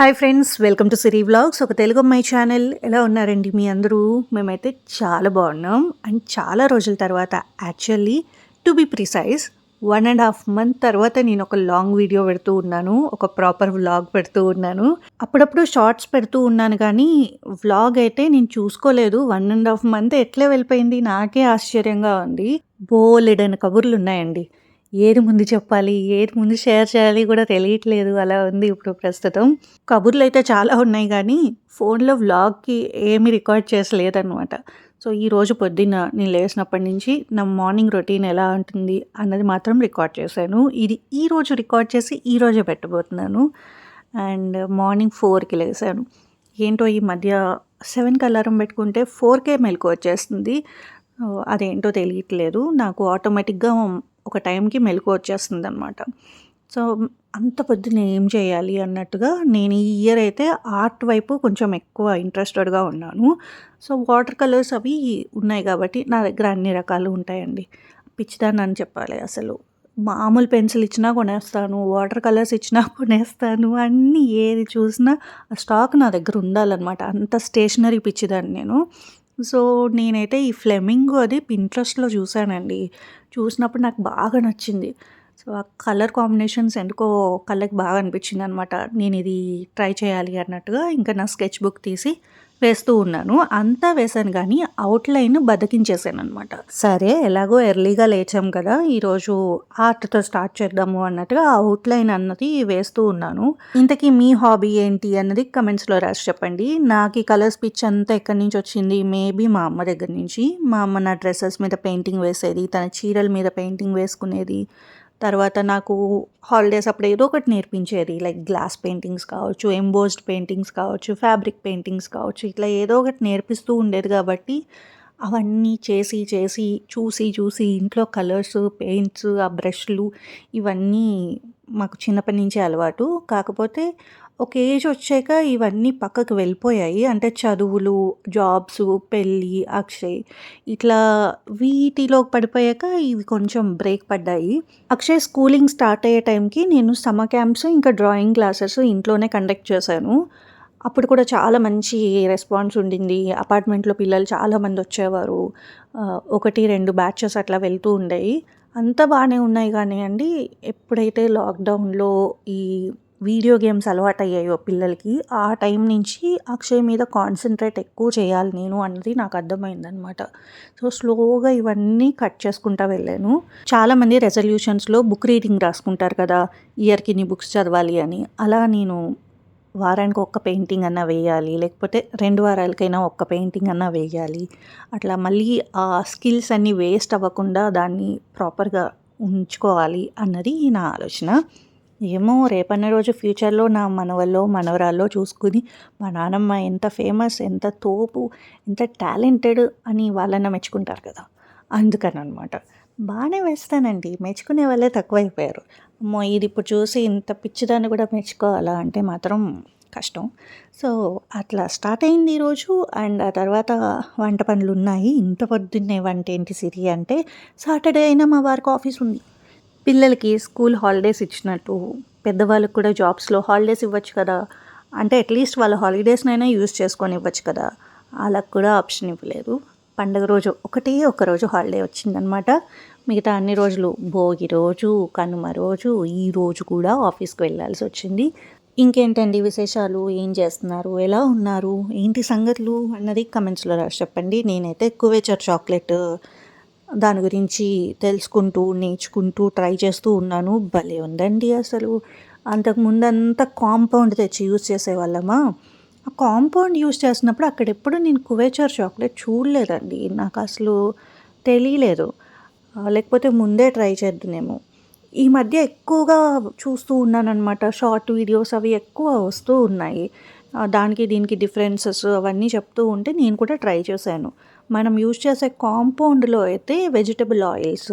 Hi friends welcome to Siri vlogs ఒక తెలుగు అమ్మాయి channel ఎలా ఉన్నారండి మీ అందరూ? మేమైతే చాలా బాగున్నాం. అండ్ చాలా రోజుల తర్వాత actually to be precise one and half month తర్వాత నేను ఒక లాంగ్ వీడియో పెడుతూ ఉన్నాను. ఒక ప్రాపర్ వ్లాగ్ పెడుతూ ఉన్నాను. అప్పుడప్పుడు షార్ట్స్ పెడుతూ ఉన్నాను కానీ వ్లాగ్ అయితే నేను చూసుకోలేదు. వన్ అండ్ హాఫ్ మంత్ ఎట్లా వెళ్ళిపోయింది? నాకే ఆశ్చర్యంగా ఉంది. బోలెడని కబుర్లు ఉన్నాయండి. ఏది ముందు చెప్పాలి ఏది ముందు షేర్ చేయాలి కూడా తెలియట్లేదు. అలా ఉంది ఇప్పుడు ప్రస్తుతం. కబుర్లు అయితే చాలా ఉన్నాయి కానీ ఫోన్లో వ్లాగ్కి ఏమి రికార్డ్ చేసలేదన్నమాట. సో ఈ రోజు పొద్దున్న నేను లేచినప్పటి నుంచి నా మార్నింగ్ రొటీన్ ఎలా ఉంటుంది అన్నది మాత్రం రికార్డ్ చేశాను. ఇది ఈ రోజు రికార్డ్ చేసి ఈ రోజే పెట్టబోతున్నాను. అండ్ మార్నింగ్ ఫోర్కి లేసాను. ఏంటో ఈ మధ్య సెవెన్కి అలారం పెట్టుకుంటే ఫోర్కే మెలకు వచ్చేస్తుంది. అదేంటో తెలియట్లేదు. నాకు ఆటోమేటిక్గా ఒక టైంకి మెలకు వచ్చేస్తుంది అనమాట సో అంత పొద్దున ఏం చేయాలి అన్నట్టుగా నేను ఈ ఇయర్ అయితే ఆర్ట్ వైపు కొంచెం ఎక్కువ ఇంట్రెస్టెడ్గా ఉన్నాను. సో వాటర్ కలర్స్ అవి ఉన్నాయి కాబట్టి నా దగ్గర అన్ని రకాలు ఉంటాయండి. పిచ్చిదాన్ని అని చెప్పాలి అసలు. మామూలు పెన్సిల్ ఇచ్చినా కొనేస్తాను వాటర్ కలర్స్ ఇచ్చినా కొనేస్తాను అన్నీ ఏది చూసినా ఆ స్టాక్ నా దగ్గర ఉండాలన్నమాట. అంత స్టేషనరీ పిచ్చిదాన్ని నేను. సో నేనైతే ఈ ఫ్లెమింగ్ అది పింట్రెస్ట్లో చూశానండి. చూసినప్పుడు నాకు బాగా నచ్చింది. సో ఆ కలర్ కాంబినేషన్స్ ఎందుకో కళ్ళకి బాగా అనిపించింది అనమాట నేను ఇది ట్రై చేయాలి అన్నట్టుగా ఇంకా నా స్కెచ్ బుక్ తీసి వేస్తూ ఉన్నాను. అంతా వేశాను కానీ అవుట్లైన్ బతికించేసాను అనమాట సరే ఎలాగో ఎర్లీగా లేచాం కదా ఈరోజు ఆర్ట్తో స్టార్ట్ చేద్దాము అన్నట్టుగా అవుట్లైన్ అన్నది వేస్తూ ఉన్నాను. ఇంతకీ మీ హాబీ ఏంటి అన్నది కమెంట్స్లో రాసి చెప్పండి. నాకు ఈ కలర్స్ పిచ్ అంతా ఎక్కడి నుంచి వచ్చింది? మేబీ మా అమ్మ దగ్గర నుంచి. మా అమ్మ నా డ్రెస్సెస్ మీద పెయింటింగ్ వేసేది తన చీరల మీద పెయింటింగ్ వేసుకునేది తర్వాత నాకు హాలిడేస్ అప్పుడు ఏదో ఒకటి నేర్పించేది లైక్ గ్లాస్ పెయింటింగ్స్ కావచ్చు ఎంబోస్డ్ పెయింటింగ్స్ కావచ్చు ఫ్యాబ్రిక్ పెయింటింగ్స్ కావచ్చు ఇట్లా ఏదో ఒకటి నేర్పిస్తూ ఉండేది కాబట్టి అవన్నీ చేసి చేసి చూసి చూసి ఇంట్లో కలర్స్ పెయింట్స్ ఆ బ్రష్లు ఇవన్నీ మాకు చిన్నప్పటి నుంచే అలవాటు. కాకపోతే ఒక ఏజ్ వచ్చాక ఇవన్నీ పక్కకు వెళ్ళిపోయాయి. అంటే చదువులు జాబ్స్ పెళ్ళి అక్షయ్ ఇట్లా వీటిలో పడిపోయాక ఇవి కొంచెం బ్రేక్ పడ్డాయి. అక్షయ్ స్కూలింగ్ స్టార్ట్ అయ్యే టైంకి నేను సమ్మర్ క్యాంప్స్ ఇంకా డ్రాయింగ్ క్లాసెస్ ఇంట్లోనే కండక్ట్ చేశాను. అప్పుడు కూడా చాలా మంచి రెస్పాన్స్ ఉండింది. అపార్ట్మెంట్లో పిల్లలు చాలామంది వచ్చేవారు. ఒకటి రెండు బ్యాచెస్ అట్లా వెళ్తూ ఉండేవి. అంతా బాగానే ఉన్నాయి కానీ అండి ఎప్పుడైతే లాక్డౌన్లో ఈ వీడియో గేమ్స్ అలవాటయ్యాయో పిల్లలకి ఆ టైం నుంచి అక్షయ్ మీద కాన్సన్ట్రేట్ ఎక్కువ చేయాలి నేను అన్నది నాకు అర్థమైందనమాట సో స్లోగా ఇవన్నీ కట్ చేసుకుంటా వెళ్ళాను. చాలామంది రెజల్యూషన్స్లో బుక్ రీడింగ్ రాసుకుంటారు కదా ఇయర్కి నీ బుక్స్ చదవాలి అని. అలా నేను వారానికి ఒక్క పెయింటింగ్ అన్నా వేయాలి లేకపోతే రెండు వారాలకైనా ఒక్క పెయింటింగ్ అన్నా వేయాలి. అట్లా మళ్ళీ ఆ స్కిల్స్ అన్నీ వేస్ట్ అవ్వకుండా దాన్ని ప్రాపర్గా ఉంచుకోవాలి అన్నది నా ఆలోచన. ఏమో రేపన్న రోజు ఫ్యూచర్లో నా మనవల్లో మనవరాల్లో చూసుకుని మా నానమ్మ ఎంత ఫేమస్ ఎంత తోపు ఎంత టాలెంటెడ్ అని వాళ్ళన్న మెచ్చుకుంటారు కదా. అందుకని అనమాట బాగానే వేస్తానండి. మెచ్చుకునే వాళ్ళే తక్కువైపోయారు. అమ్మో ఇది ఇప్పుడు చూసి ఇంత పిచ్చిదాన్ని కూడా మెచ్చుకోవాలా అంటే మాత్రం కష్టం. సో అట్లా స్టార్ట్ అయింది ఈరోజు అండ్ ఆ తర్వాత వంట పనులు ఉన్నాయి. ఇంత పొద్దున్నే వంట ఏంటి సిరి అంటే సాటర్డే అయినా మా వారికి ఆఫీస్ ఉంది. పిల్లలకి స్కూల్ హాలిడేస్ ఇచ్చినట్టు పెద్దవాళ్ళకి కూడా జాబ్స్లో హాలిడేస్ ఇవ్వచ్చు కదా. అంటే అట్లీస్ట్ వాళ్ళ హాలిడేస్నైనా యూజ్ చేసుకొని ఇవ్వచ్చు కదా. వాళ్ళకు కూడా ఆప్షన్ ఇవ్వలేదు. పండగ రోజు ఒకటే ఒకరోజు హాలిడే వచ్చిందనమాట. మిగతా అన్ని రోజులు భోగి రోజు కనుమ రోజు ఈ రోజు కూడా ఆఫీస్కి వెళ్ళాల్సి వచ్చింది. ఇంకేంటండి విశేషాలు? ఏం చేస్తున్నారు? ఎలా ఉన్నారు? ఏంటి సంగతులు? అన్నది కమెంట్స్లో రాసి చెప్పండి. నేనైతే ఎక్కువేచర్ చాక్లెట్ దాని గురించి తెలుసుకుంటూ నేర్చుకుంటూ ట్రై చేస్తూ ఉన్నాను. భలే ఉందండి అసలు. అంతకుముందు అంతా కాంపౌండ్ తెచ్చి యూజ్ చేసేవాళ్ళమా? ఆ కాంపౌండ్ యూజ్ చేసినప్పుడు అక్కడెప్పుడు నేను కువేచర్ చాక్లెట్ చూడలేదండి. నాకు అసలు తెలియలేదు. లేకపోతే ముందే ట్రై చేద్దునేమో. ఈ మధ్య ఎక్కువగా చూస్తూ ఉన్నానమాట షార్ట్ వీడియోస్ అవి ఎక్కువ వస్తూ ఉన్నాయి. దానికి దీనికి డిఫరెన్సెస్ అవన్నీ చెప్తూ ఉంటే నేను కూడా ట్రై చేశాను. మనం యూజ్ చేసే కాంపౌండ్లో అయితే వెజిటబుల్ ఆయిల్స్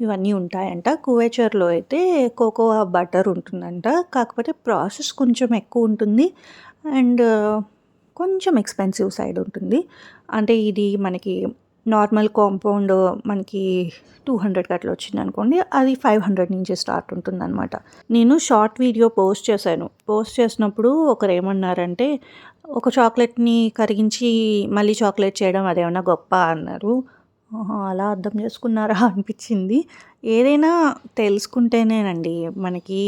ఇవన్నీ ఉంటాయంట. కువేచర్లో అయితే కోకోవా బటర్ ఉంటుందంట. కాకపోతే ప్రాసెస్ కొంచెం ఎక్కువ ఉంటుంది. అండ్ కొంచెం ఎక్స్పెన్సివ్ సైడ్ ఉంటుంది. అంటే ఇది మనకి నార్మల్ కాంపౌండ్ మనకి టూ హండ్రెడ్కి అట్లా వచ్చింది అనుకోండి అది ఫైవ్ హండ్రెడ్ నుంచి స్టార్ట్ ఉంటుందన్నమాట. నేను షార్ట్ వీడియో పోస్ట్ చేశాను. పోస్ట్ చేసినప్పుడు ఒకరు ఏమన్నారంటే ఒక చాక్లెట్ని కరిగించి మళ్ళీ చాక్లెట్ చేయడం అదేమన్నా గొప్ప అన్నారు. అలా అర్థం చేసుకున్నారా అనిపించింది. ఏదైనా తెలుసుకుంటేనేనండి మనకి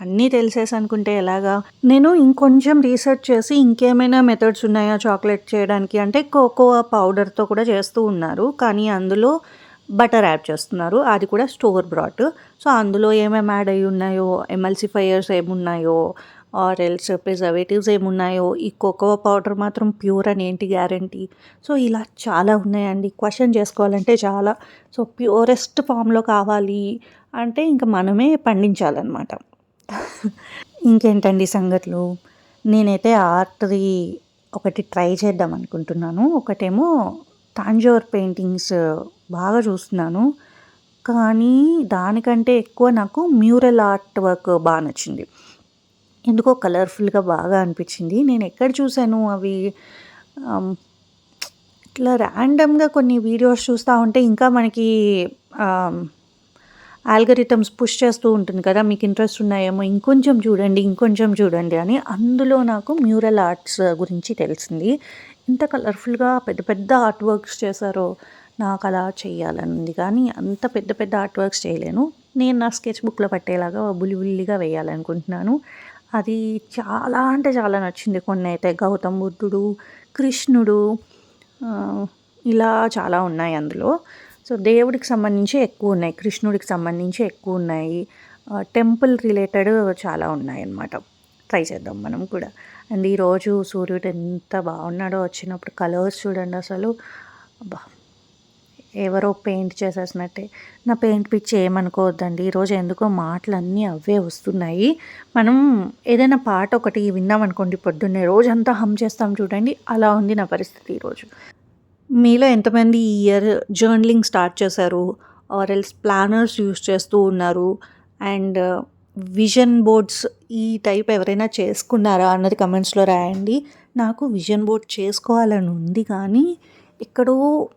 అన్నీ తెలిసేసి అనుకుంటే ఎలాగా? నేను ఇంకొంచెం రీసెర్చ్ చేసి ఇంకేమైనా మెథడ్స్ ఉన్నాయా చాక్లెట్ చేయడానికి? అంటే కోకోవా పౌడర్తో కూడా చేస్తూ ఉన్నారు. కానీ అందులో బటర్ యాడ్ చేస్తున్నారు. అది కూడా స్టోర్ బ్రాట్. సో అందులో ఏమేమి యాడ్ అయి ఉన్నాయో ఎమల్సిఫైయర్స్ ఏమున్నాయో ఆర్ ఎల్స్ ప్రిజర్వేటివ్స్ ఏమున్నాయో ఈ కోకో పౌడర్ మాత్రం ప్యూర్ అని ఏంటి గ్యారంటీ? సో ఇలా చాలా ఉన్నాయండి. క్వశ్చన్ చేసుకోవాలంటే చాలా. సో ప్యూరెస్ట్ ఫామ్లో కావాలి అంటే ఇంకా మనమే పండించాలన్నమాట. ఇంకేంటండి సంగతులు? నేనైతే ఆర్ట్ది ఒకటి ట్రై చేద్దాం అనుకుంటున్నాను. ఒకటేమో తాంజోర్ పెయింటింగ్స్ బాగా చూస్తున్నాను. కానీ దానికంటే ఎక్కువ నాకు మ్యూరల్ ఆర్ట్ వర్క్ బాగా నచ్చింది. ఎందుకో కలర్ఫుల్గా బాగా అనిపించింది. నేను ఎక్కడ చూశాను అవి? ఇట్లా ర్యాండమ్గా కొన్ని వీడియోస్ చూస్తూ ఉంటే ఇంకా మనకి ఆల్గరిథమ్స్ పుష్ చేస్తూ ఉంటుంది కదా మీకు ఇంట్రెస్ట్ ఉన్నాయేమో ఇంకొంచెం చూడండి ఇంకొంచెం చూడండి అని అందులో నాకు మ్యూరల్ ఆర్ట్స్ గురించి తెలిసింది. ఇంత కలర్ఫుల్గా పెద్ద పెద్ద ఆర్ట్ వర్క్స్ చేశారో నాకు అలా చేయాలని ఉంది కానీ అంత పెద్ద పెద్ద ఆర్ట్ వర్క్స్ చేయలేను. నేను నా స్కెచ్ బుక్లో పట్టేలాగా బుల్లి బుల్లిగా వేయాలనుకుంటున్నాను. అది చాలా అంటే చాలా నచ్చింది కొన్ని అయితే గౌతమ్ బుద్ధుడు కృష్ణుడు ఇలా చాలా ఉన్నాయి అందులో. సో దేవుడికి సంబంధించి ఎక్కువ ఉన్నాయి కృష్ణుడికి సంబంధించి ఎక్కువ ఉన్నాయి. టెంపుల్ రిలేటెడ్ చాలా ఉన్నాయి అన్నమాట. ట్రై చేద్దాం మనం కూడా. అండ్ ఈరోజు సూర్యుడు ఎంత బాగున్నాడో వచ్చినప్పుడు కలర్స్ చూడండి అసలు. అబ్బా! ఎవరో పెయింట్ చేసేసినట్టే. నా పెయింట్ పిచ్చి ఏమనుకోవద్దండి. ఈరోజు ఎందుకో మాటలన్నీ అవే వస్తున్నాయి. మనం ఏదైనా పాట ఒకటి విన్నాం అనుకోండి పొద్దున్నే. రోజంతా హమ్ చేస్తాం చూడండి. అలా ఉంది నా పరిస్థితి ఈరోజు మీలో ఎంతమంది ఈ ఇయర్ జర్నలింగ్ స్టార్ట్ చేశారు? ఆర్ ఎల్స్ ప్లానర్స్ యూస్ చేస్తూ ఉన్నారు? అండ్ విజన్ బోర్డ్స్ ఈ టైప్ ఎవరైనా చేసుకున్నారా అన్నది కమెంట్స్లో రాయండి. నాకు విజన్ బోర్డ్ చేసుకోవాలని ఉంది కానీ ఎక్కడో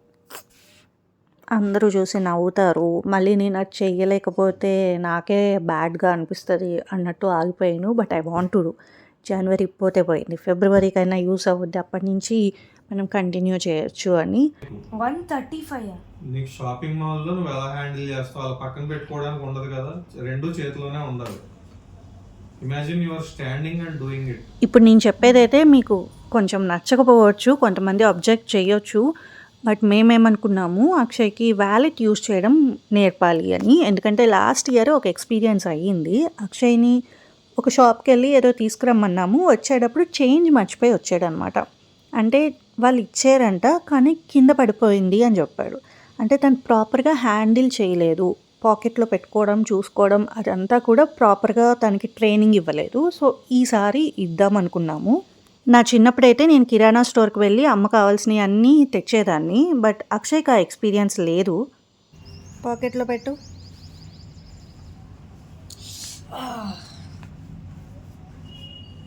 అందరూ చూసి నవ్వుతారు. మళ్ళీ నేను అది చెయ్యలేకపోతే నాకే బ్యాడ్గా అనిపిస్తుంది అన్నట్టు ఆగిపోయాను. But I want to do. జనవరి పోతే పోయింది. ఫిబ్రవరికైనా యూస్ అవుద్ది. అప్పటి నుంచి మనం కంటిన్యూ చేయొచ్చు అని. వన్ థర్టీ ఫైవ్ నీకు షాపింగ్ మాల్లో నువ్వు ఎలా హ్యాండిల్ చేస్తావు? అలా పక్కన పెట్టుకోవడానికి ఉండదు కదా? రెండు చేతిలోనే ఉండాలి imagine your standing and doing it. ఇప్పుడు నేను చెప్పేదైతే మీకు కొంచెం నచ్చకపోవచ్చు. కొంతమంది అబ్జెక్ట్ చేయొచ్చు. బట్ మేమేమనుకున్నాము అక్షయ్కి వ్యాలెట్ యూస్ చేయడం నేర్పాలి అని. ఎందుకంటే లాస్ట్ ఇయర్ ఒక ఎక్స్పీరియన్స్ అయ్యింది. అక్షయ్ని ఒక షాప్కి వెళ్ళి ఏదో తీసుకురమ్మన్నాము. వచ్చేటప్పుడు చేంజ్ మర్చిపోయి వచ్చాడనమాట. అంటే వాళ్ళు ఇచ్చారంట కానీ కింద పడిపోయింది అని చెప్పాడు. అంటే తను ప్రాపర్గా హ్యాండిల్ చేయలేదు. పాకెట్లో పెట్టుకోవడం చూసుకోవడం అదంతా కూడా ప్రాపర్గా తనకి ట్రైనింగ్ ఇవ్వలేదు. సో ఈసారి ఇద్దాం అనుకున్నాము నా చిన్నప్పుడైతే నేను కిరాణా స్టోర్కి వెళ్ళి అమ్మ కావాల్సినవి అన్నీ తెచ్చేదాన్ని బట్ అక్షయ్కి ఆ ఎక్స్పీరియన్స్ లేదు. పాకెట్లో పెట్టు.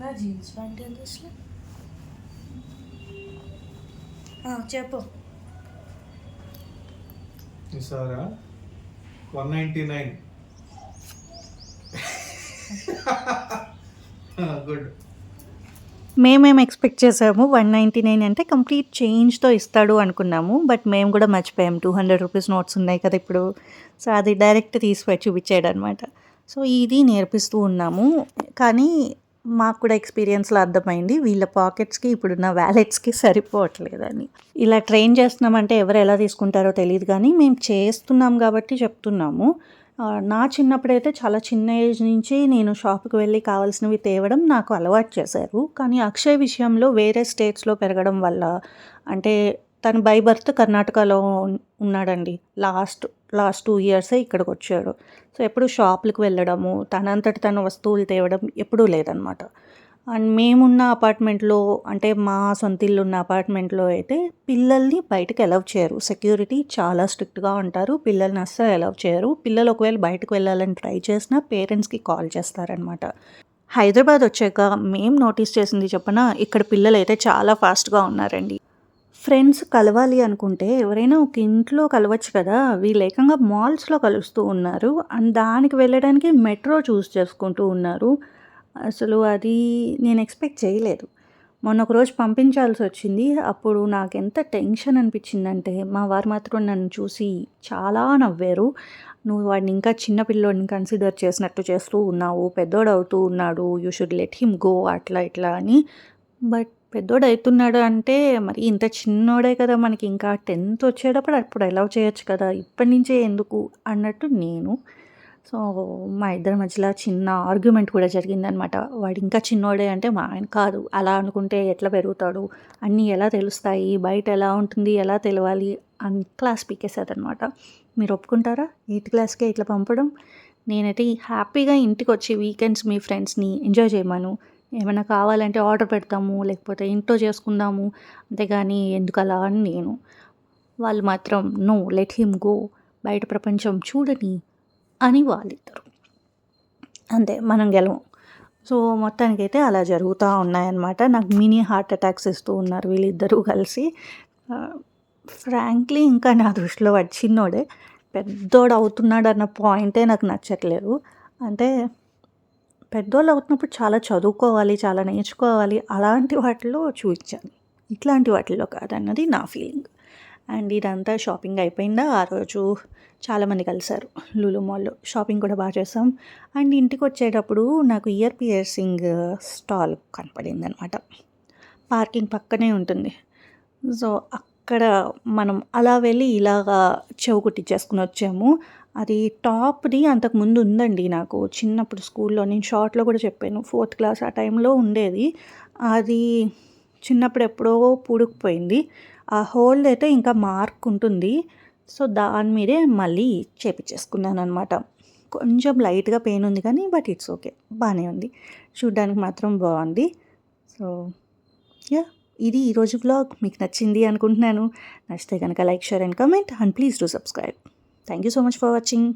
నా జీన్స్ ప్యాంట్ చెప్పు. One ninety nine. గుడ్. మేమేం ఎక్స్పెక్ట్ చేసాము? వన్ నైంటీ నైన్ అంటే కంప్లీట్ చేంజ్తో ఇస్తాడు అనుకున్నాము. బట్ మేము కూడా మర్చిపోయాము టూ హండ్రెడ్ రూపీస్ నోట్స్ ఉన్నాయి కదా ఇప్పుడు. సో అది డైరెక్ట్ తీసిపోయి చూపించాడు అనమాట సో ఇది నేర్పిస్తూ ఉన్నాము. కానీ మాకు కూడా ఎక్స్పీరియన్స్లో అర్థమైంది. వీళ్ళ పాకెట్స్కి ఇప్పుడున్న వ్యాలెట్స్కి సరిపోవట్లేదని. ఇలా ట్రైన్ చేస్తున్నామంటే ఎవరు ఎలా తీసుకుంటారో తెలియదు కానీ మేము చేస్తున్నాం కాబట్టి చెప్తున్నాము. నా చిన్నప్పుడైతే చాలా చిన్న ఏజ్ నుంచి నేను షాప్కి వెళ్ళి కావాల్సినవి తేవడం నాకు అలవాటు చేశారు. కానీ అక్షయ్ విషయంలో వేరే స్టేట్స్లో పెరగడం వల్ల అంటే తను బై బర్త్ కర్ణాటకలో ఉన్నాడండి. లాస్ట్ లాస్ట్ టూ ఇయర్సే ఇక్కడికి వచ్చాడు. సో ఎప్పుడు షాపులకు వెళ్ళడము తనంతటి తన వస్తువులు తేవడం ఎప్పుడూ లేదనమాట. అండ్ మేమున్న అపార్ట్మెంట్లో అంటే మా సొంత ఇల్లు ఉన్న అపార్ట్మెంట్లో అయితే పిల్లల్ని బయటకు అలౌ చేయరు. సెక్యూరిటీ చాలా స్ట్రిక్ట్గా ఉంటారు. పిల్లల్ని అస్సలు అలౌ చేయరు. పిల్లలు ఒకవేళ బయటకు వెళ్ళాలని ట్రై చేసినా పేరెంట్స్కి కాల్ చేస్తారనమాట హైదరాబాద్ వచ్చాక మేము నోటీస్ చేసింది చెప్పిన ఇక్కడ పిల్లలు అయితే చాలా ఫాస్ట్గా ఉన్నారండి. ఫ్రెండ్స్ కలవాలి అనుకుంటే ఎవరైనా ఒక ఇంట్లో కలవచ్చు కదా వీళ్ళు ఏకంగా మాల్స్లో కలుస్తూ ఉన్నారు. అండ్ దానికి వెళ్ళడానికి మెట్రో చూస్ చేసుకుంటూ ఉన్నారు. అసలు అది నేను ఎక్స్పెక్ట్ చేయలేదు. మొన్న ఒక రోజు పంపించాల్సి వచ్చింది. అప్పుడు నాకు ఎంత టెన్షన్ అనిపించిందంటే మా వారు మాత్రం నన్ను చూసి చాలా నవ్వారు. నువ్వు వాడిని ఇంకా చిన్నపిల్లోడిని కన్సిడర్ చేసినట్టు చేస్తూ ఉన్నావు. పెద్దోడు అవుతూ ఉన్నాడు. You should let him go అట్లా ఇట్లా అని. బట్ పెద్దోడు అవుతున్నాడు అంటే మరి ఇంత చిన్నోడే కదా మనకి. ఇంకా టెన్త్ వచ్చేటప్పుడు అప్పుడు అలౌ చేయొచ్చు కదా. ఇప్పటి నుంచే ఎందుకు అన్నట్టు నేను సో మా ఇద్దరి మధ్యలో చిన్న ఆర్గ్యుమెంట్ కూడా జరిగిందనమాట వాడు ఇంకా చిన్నోడే అంటే మా ఆయన కాదు. అలా అనుకుంటే ఎట్లా పెరుగుతాడు? అన్నీ ఎలా తెలుస్తాయి? బయట ఎలా ఉంటుంది? ఎలా తెలవాలి? అని క్లాస్ పీకేసేదనమాట మీరు ఒప్పుకుంటారా? ఎయిత్ క్లాస్కే ఇట్లా పంపడం? నేనైతే హ్యాపీగా ఇంటికి వచ్చి వీకెండ్స్ మీ ఫ్రెండ్స్ని ఎంజాయ్ చేయమను. ఏమైనా కావాలంటే ఆర్డర్ పెడతాము లేకపోతే ఇంట్లో చేసుకుందాము. అంతేగాని ఎందుకు అలా అని నేను. వాళ్ళు మాత్రం నో లెట్ హిమ్ గో బయట ప్రపంచం చూడని అని వాళ్ళిద్దరు అంతే మనం గెలవం. సో మొత్తానికైతే అలా జరుగుతూ ఉన్నాయన్నమాట. నాకు మినీ హార్ట్ అటాక్స్ ఇస్తూ ఉన్నారు వీళ్ళిద్దరూ కలిసి. ఫ్రాంక్లీ ఇంకా నా దృష్టిలో వాడు చిన్నోడే. పెద్దోడు అవుతున్నాడు అన్న పాయింటే నాకు నచ్చట్లేదు. అంటే పెద్దోళ్ళు అవుతున్నప్పుడు చాలా చదువుకోవాలి చాలా నేర్చుకోవాలి. అలాంటి వాటిలో చూపించాను ఇట్లాంటి వాటిల్లో కాదన్నది నా ఫీలింగ్. అండ్ ఇదంతా షాపింగ్ అయిపోయిందా? ఆ రోజు చాలామంది కలిశారు లులు మాల్లో షాపింగ్ కూడా బాగా చేసాం. అండ్ ఇంటికి వచ్చేటప్పుడు నాకు ఇయర్ పియర్సింగ్ స్టాల్ కనపడింది అనమాట పార్కింగ్ పక్కనే ఉంటుంది. సో అక్కడ మనం అలా వెళ్ళి ఇలాగా చెవు కుట్టించేసుకుని వచ్చాము. అది టాప్ది అంతకు ముందు ఉందండి నాకు. చిన్నప్పుడు స్కూల్లో నేను షార్ట్లో కూడా చెప్పాను. ఫోర్త్ క్లాస్ ఆ టైంలో ఉండేది. అది చిన్నప్పుడు ఎప్పుడో పూడుకుపోయింది. ఆ హోల్ అయితే ఇంకా మార్క్ ఉంటుంది. సో దాని మీదే మళ్ళీ చేపించేసుకున్నాను అనమాట కొంచెం లైట్గా పెయిన్ ఉంది కానీ బట్ ఇట్స్ ఓకే. బాగానే ఉంది. చూడ్డానికి మాత్రం బాగుంది. So yeah. ఇది ఈరోజు బ్లాగ్ మీకు నచ్చింది అనుకుంటున్నాను. నచ్చితే కనుక like share and comment. And please do subscribe. Thank you so much for watching.